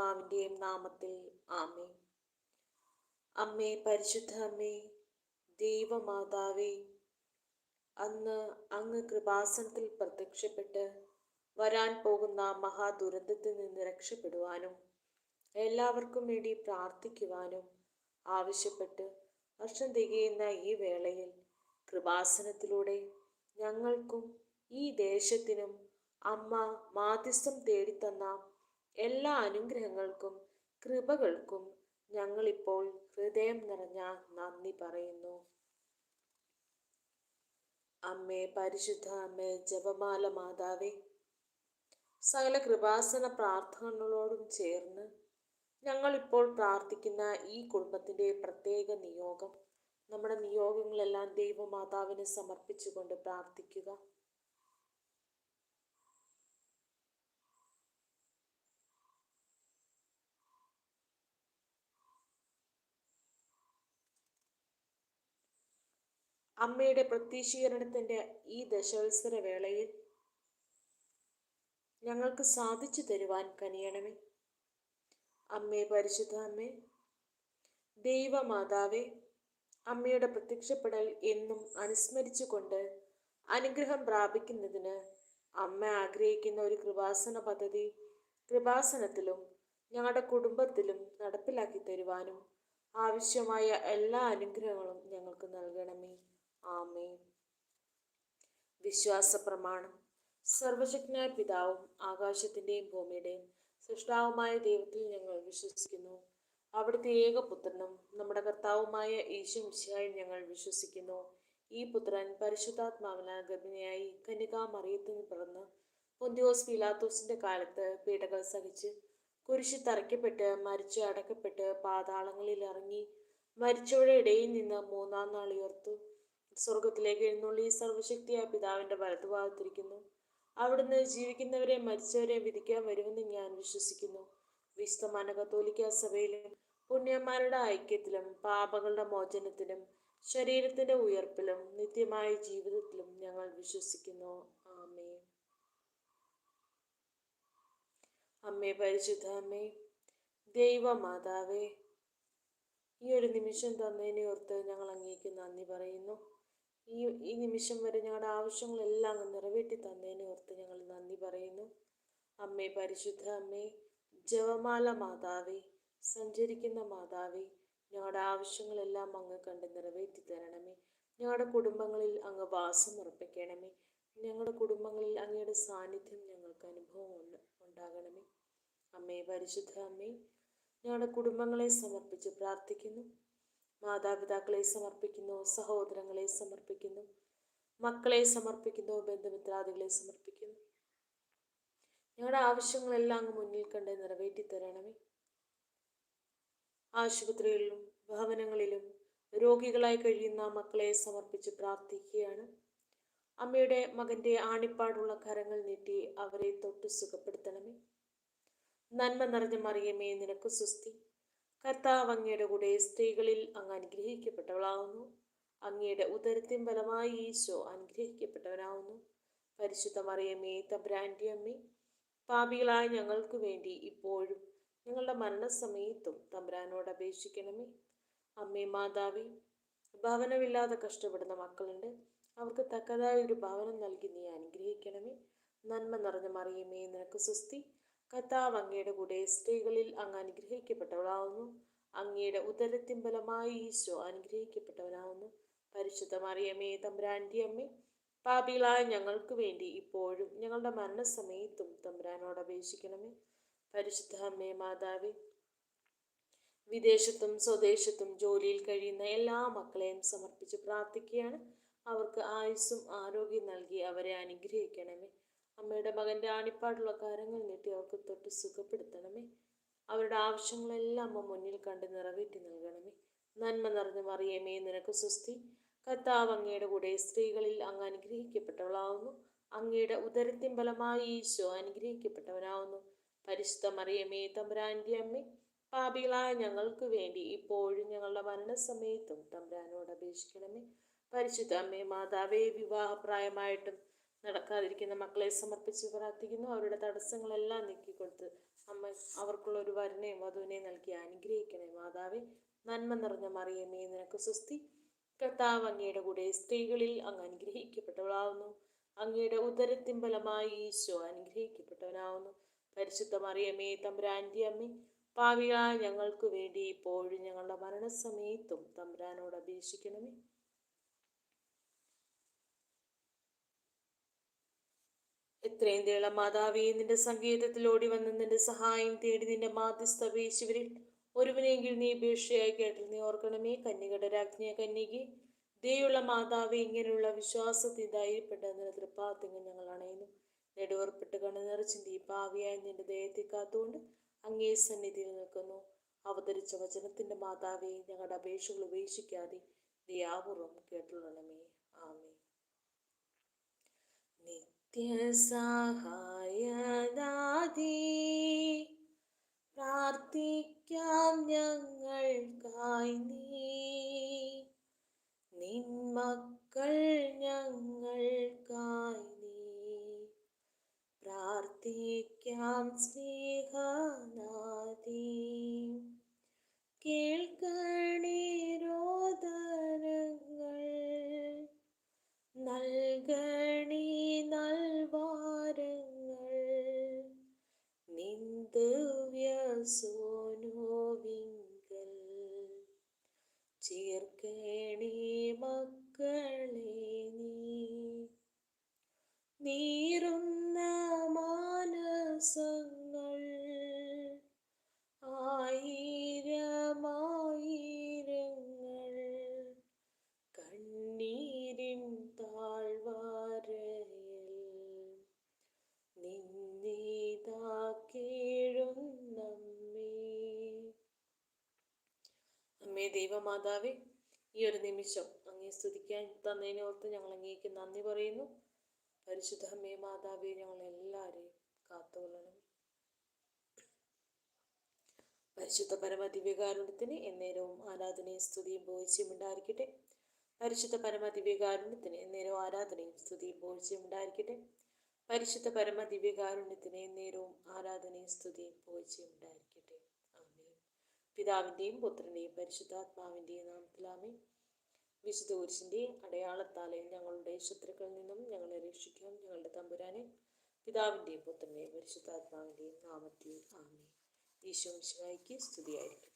പരിശുദ്ധാത്മാവിന്റെയും നാമത്തിൽ ആമേ അമ്മേ പരിശുദ്ധ അമ്മേ ദൈവമാതാവേ അന്ന് അങ്ങ് കൃപാസനത്തിൽ പ്രത്യക്ഷപ്പെട്ട് വരാൻ പോകുന്ന മഹാദുരന്തത്തിൽ നിന്ന് രക്ഷപ്പെടുവാനും എല്ലാവർക്കും വേണ്ടി പ്രാർത്ഥിക്കുവാനും ആവശ്യപ്പെട്ട് വർഷം തികയുന്ന ഈ വേളയിൽ കൃപാസനത്തിലൂടെ ഞങ്ങൾക്കും ഈ ദേശത്തിനും അമ്മ മാധ്യസ്ഥം തേടിത്തന്ന എല്ലാ അനുഗ്രഹങ്ങൾക്കും കൃപകൾക്കും ഞങ്ങളിപ്പോൾ ഹൃദയം നിറഞ്ഞ നന്ദി പറയുന്നു. അമ്മേ പരിശുദ്ധ അമ്മേ ജപമാല മാതാവേ സകല കൃപാസന പ്രാർത്ഥനകളോടും ചേർന്ന് ഞങ്ങളിപ്പോൾ പ്രാർത്ഥിക്കുന്ന ഈ കുടുംബത്തിന്റെ പ്രത്യേക നിയോഗം. നമ്മുടെ നിയോഗങ്ങളെല്ലാം ദൈവമാതാവിനെ സമർപ്പിച്ചുകൊണ്ട് പ്രാർത്ഥിക്കുക. അമ്മയുടെ പ്രത്യക്ഷീകരണത്തിന്റെ ഈ ദശവത്സര വേളയിൽ ഞങ്ങൾക്ക് സാധിച്ചു തരുവാൻ കനിയണമേ. അമ്മേ പരിശുദ്ധ അമ്മേ ദൈവമാതാവേ അമ്മയുടെ പ്രത്യക്ഷപ്പെടൽ എന്നും അനുസ്മരിച്ചുകൊണ്ട് അനുഗ്രഹം പ്രാപിക്കുന്നതിന് അമ്മ ആഗ്രഹിക്കുന്ന ഒരു കൃപാസന പദ്ധതി കൃപാസനത്തിലും ഞങ്ങളുടെ കുടുംബത്തിലും നടപ്പിലാക്കി തരുവാനും ആവശ്യമായ എല്ലാ അനുഗ്രഹങ്ങളും ഞങ്ങൾക്ക് നൽകണമേ. ആമേ വിശ്വാസ പ്രമാണം സർവശക്തനായ പിതാവും ആകാശത്തിന്റെയും ഭൂമിയുടെയും സൃഷ്ടാവുമായ ദൈവത്തിൽ ഞങ്ങൾ വിശ്വസിക്കുന്നു. അവിടുത്തെ ഏകപുത്രനും നമ്മുടെ കർത്താവുമായ ഈശോ മിശിഹായിൽ ഞങ്ങൾ വിശ്വസിക്കുന്നു. ഈ പുത്രൻ പരിശുദ്ധാത്മാവിനാൽ ഗർഭിണിയായി കന്യകാ മറിയത്തിൽ നിന്ന് പിറന്ന് പൊന്തിയോസ് പിലാത്തോസിന്റെ കാലത്ത് പീഡകൾ സഹിച്ച് കുരിശി തറയ്ക്കപ്പെട്ട് മരിച്ച് അടക്കപ്പെട്ട് പാതാളങ്ങളിൽ ഇറങ്ങി മരിച്ചവരുടെ ഇടയിൽ നിന്ന് മൂന്നാം നാൾ ഉയർത്തു. സ്വർഗത്തിലേക്ക് എഴുന്നള്ളി സർവശക്തിയായ പിതാവിന്റെ വലതുഭാഗത്തിരിക്കുന്നു അവിടുന്ന് ജീവിക്കുന്നവരെ മരിച്ചവരെ വിധിക്കാൻ വരുമെന്ന് ഞാൻ വിശ്വസിക്കുന്നു. വിശുദ്ധമാന കത്തോലിക്ക സഭയിലും പുണ്യന്മാരുടെ ഐക്യത്തിലും പാപങ്ങളുടെ മോചനത്തിലും ശരീരത്തിന്റെ ഉയർപ്പിലും നിത്യമായ ജീവിതത്തിലും ഞങ്ങൾ വിശ്വസിക്കുന്നു. ആമേ അമ്മേ പരിശുദ്ധ അമ്മേ ദൈവമാതാവേ ഈ ഒരു നിമിഷം തന്നതിനെ ഓർത്ത് ഞങ്ങൾ അങ്ങേക്ക് നന്ദി പറയുന്നു. ഈ ഈ നിമിഷം വരെ ഞങ്ങളുടെ ആവശ്യങ്ങളെല്ലാം അങ്ങ് നിറവേറ്റി തന്നതിനെ ഓർത്ത് ഞങ്ങൾ നന്ദി പറയുന്നു. അമ്മേ പരിശുദ്ധ അമ്മേ ജവമാല മാതാവേ സഞ്ചരിക്കുന്ന മാതാവേ ഞങ്ങളുടെ ആവശ്യങ്ങളെല്ലാം അങ്ങ് കണ്ട് നിറവേറ്റി തരണമേ. ഞങ്ങളുടെ കുടുംബങ്ങളിൽ അങ്ങ് വാസം ഉറപ്പിക്കണമേ. ഞങ്ങളുടെ കുടുംബങ്ങളിൽ അങ്ങയുടെ സാന്നിധ്യം ഞങ്ങൾക്ക് അനുഭവം ഉണ്ടാകണമേ. അമ്മേ പരിശുദ്ധ അമ്മേ ഞങ്ങളുടെ കുടുംബങ്ങളെ സമർപ്പിച്ച് പ്രാർത്ഥിക്കുന്നു. മാതാപിതാക്കളെ സമർപ്പിക്കുന്നു സഹോദരങ്ങളെ സമർപ്പിക്കുന്നു മക്കളെ സമർപ്പിക്കുന്നു ബന്ധുമിത്രാദികളെ സമർപ്പിക്കുന്നു. ഞങ്ങളുടെ ആവശ്യങ്ങളെല്ലാം അങ്ങ് മുന്നിൽ കണ്ട് നിറവേറ്റി തരണമേ ആശുപത്രികളിലും ഭവനങ്ങളിലും രോഗികളായി കഴിയുന്ന മക്കളെ സമർപ്പിച്ച് പ്രാർത്ഥിക്കുകയാണ്. അമ്മയുടെ മകന്റെ ആണിപ്പാടുള്ള കരങ്ങൾ നീട്ടി അവരെ തൊട്ട് സുഖപ്പെടുത്തണമേ. നന്മ നിറഞ്ഞ മറിയമേ നിനക്ക് സുസ്തി കർത്താവ് അങ്ങയുടെ കൂടെ സ്ത്രീകളിൽ അങ്ങ് അനുഗ്രഹിക്കപ്പെട്ടവളാവുന്നു. അങ്ങയുടെ ഉദരത്തിൻ ഫലമായി ഈശോ അനുഗ്രഹിക്കപ്പെട്ടവനാവുന്നു. പരിശുദ്ധ മറിയമ്മേ തബ്രാന്റെ അമ്മേ പാപികളായ ഞങ്ങൾക്ക് വേണ്ടി ഇപ്പോഴും ഞങ്ങളുടെ മരണസമയത്തും തമ്പ്രാനോട് അപേക്ഷിക്കണമേ. അമ്മേ മാതാവി ഭവനമില്ലാതെ കഷ്ടപ്പെടുന്ന മക്കളുണ്ട്. അവർക്ക് തക്കതായ ഒരു ഭവനം നൽകി നീ അനുഗ്രഹിക്കണമേ. നന്മ നിറഞ്ഞ മറിയമേ നിനക്ക് സുസ്തി കർത്താവ് അങ്ങയുടെ കൂടെ സ്ത്രീകളിൽ അങ്ങ് അനുഗ്രഹിക്കപ്പെട്ടവളാവുന്നു. അങ്ങയുടെ ഉദരത്തിൻ ബലമായി ഈശോ അനുഗ്രഹിക്കപ്പെട്ടവനാവുന്നു. പരിശുദ്ധ മറിയമേ തമ്പുരാന്റെ അമ്മേ പാപികളായ ഞങ്ങൾക്ക് വേണ്ടി ഇപ്പോഴും ഞങ്ങളുടെ മരണസമയത്തും തമ്പുരാനോട് അപേക്ഷിക്കണമേ. പരിശുദ്ധ അമ്മേ മാതാവേ വിദേശത്തും സ്വദേശത്തും ജോലിയിൽ കഴിയുന്ന എല്ലാ മക്കളെയും സമർപ്പിച്ച് പ്രാർത്ഥിക്കുകയാണ്. അവർക്ക് ആയുസ്സും ആരോഗ്യം നൽകി അവരെ അനുഗ്രഹിക്കണമേ. അമ്മയുടെ മകന്റെ ആണിപ്പാടുള്ള കാര്യങ്ങൾ നീട്ടി അവർക്ക് തൊട്ട് സുഖപ്പെടുത്തണമേ. അവരുടെ ആവശ്യങ്ങളെല്ലാം അമ്മ മുന്നിൽ കണ്ട് നിറവേറ്റി നൽകണമേ. നന്മ നിറഞ്ഞ മറിയമേ നിനക്ക് സുസ്തി കർത്താവ് അങ്ങയുടെ കൂടെ സ്ത്രീകളിൽ അങ്ങ് അനുഗ്രഹിക്കപ്പെട്ടവളാവുന്നു. അങ്ങയുടെ ഉദരത്തിൻ ബലമായി ഈശോ അനുഗ്രഹിക്കപ്പെട്ടവനാവുന്നു. പരിശുദ്ധ മറിയമേ തമ്പുരാന്റെ അമ്മേ പാപികളായ ഞങ്ങൾക്ക് വേണ്ടി ഇപ്പോഴും ഞങ്ങളുടെ മരണസമയത്തും തമ്പുരാനോട് അപേക്ഷിക്കണമേ. പരിശുദ്ധ അമ്മേ മാതാവേ വിവാഹപ്രായമായിട്ടും നടക്കാതിരിക്കുന്ന മക്കളെ സമർപ്പിച്ച് പ്രാർത്ഥിക്കുന്നു. അവരുടെ തടസ്സങ്ങളെല്ലാം നീക്കിക്കൊടുത്ത് അമ്മ അവർക്കുള്ള ഒരു വരനെയും വധുവിനെയും നൽകി അനുഗ്രഹിക്കണേ മാതാവേ നന്മ നിറഞ്ഞ മറിയമേ നിനക്ക് സുസ്തി കർത്താവ് അങ്ങയുടെ കൂടെ സ്ത്രീകളിൽ അങ്ങ് അനുഗ്രഹിക്കപ്പെട്ടവളാവുന്നു. അങ്ങയുടെ ഉദരത്തിൻ ഫലമായി ഈശോ അനുഗ്രഹിക്കപ്പെട്ടവനാവുന്നു. പരിശുദ്ധ മറിയമേ തമ്പുരാന്റെ അമ്മ പാവികളായ ഞങ്ങൾക്ക് വേണ്ടി ഇപ്പോഴും ഞങ്ങളുടെ മരണസമയത്തും തമ്പുരാനോട് അപേക്ഷിക്കണമേ. എത്രയും തേളം മാതാവേ നിന്റെ സങ്കേതത്തിൽ ഓടി വന്ന് നിന്റെ സഹായം തേടി നിന്റെ മാധ്യസ്ഥ വീശുവരിൽ ഒരുവനെങ്കിൽ നീ ഭീഷയായി കേട്ടിൽ നീ ഓർക്കണമേ. കന്യകട രാജ്ഞിയ കന്യകി ദയുള്ള മാതാവ് ഇങ്ങനെയുള്ള വിശ്വാസത്തിൽ ധൈര്യപ്പെട്ട നിന്റെ തൃപ്പാത്തിങ്ങ് ഞങ്ങൾ അണയുന്നു. നെടുവർപ്പെട്ട് കണ്ണു നീ ഭാവിയായി നിന്റെ ദേഹത്തെ കാത്തുകൊണ്ട് അങ്ങേ സന്നിധിയിൽ നിൽക്കുന്നു. അവതരിച്ച വചനത്തിന്റെ മാതാവേ ഞങ്ങളുടെ അപേക്ഷകൾ ഉപേക്ഷിക്കാതെ ദയാപൂർവം കേട്ടുള്ളണമേ. ആമേ നിത്യസഹായദാദി പ്രാർത്ഥിക്കാം ഞങ്ങൾക്കായി നീ. നിന്മക്കൾ ഞങ്ങൾക്കായി നീ. പ്രാർത്ഥിക്കാം സ്നേഹനാദി. കേൾക്കണേ രോദനങ്ങൾ also അമ്മേ ഈ ഒരു നിമിഷം അങ്ങേ സ്തുതിക്കാൻ തന്നതിനെ ഓർത്ത് ഞങ്ങൾ അങ്ങേക്ക് നന്ദി പറയുന്നു. പരിശുദ്ധ അമ്മേ മാതാവേ ഞങ്ങൾ എല്ലാവരെയും കാത്തുകൊള്ളണം പരിശുദ്ധ പരമദിവ്യകാരുണ്യത്തിന് എന്നേരവും ആരാധനയും സ്തുതിയും ബോധിച്ചും ഉണ്ടായിരിക്കട്ടെ. പരിശുദ്ധ പരമദിവ്യകാരുണ്യത്തിന് എന്നേരവും ആരാധനയും സ്തുതിയും ബോധിച്ചും ഉണ്ടായിരിക്കട്ടെ. പരിശുദ്ധ പരമദിവ്യകാരുണ്യത്തിന് എന്നേരവും ആരാധനയും സ്തുതിയും ബോധിച്ചും ഉണ്ടായിരിക്കട്ടെ. പിതാവിന്റെയും പുത്രന്റെയും പരിശുദ്ധാത്മാവിന്റെയും നാമത്തിലാമേ വിശുദ്ധ കുരിശിന്റെ അടയാളത്താലെ ഞങ്ങളുടെ ശത്രുക്കളിൽ നിന്നും ഞങ്ങളെ രക്ഷിക്കാം ഞങ്ങളുടെ തമ്പുരാനെ. പിതാവിന്റെയും പുത്രന്റെയും പരിശുദ്ധാത്മാവിന്റെയും നാമത്തിൽ ആമേ ഈശോ മിശിഹായിക്ക് സ്തുതിയായിരിക്കും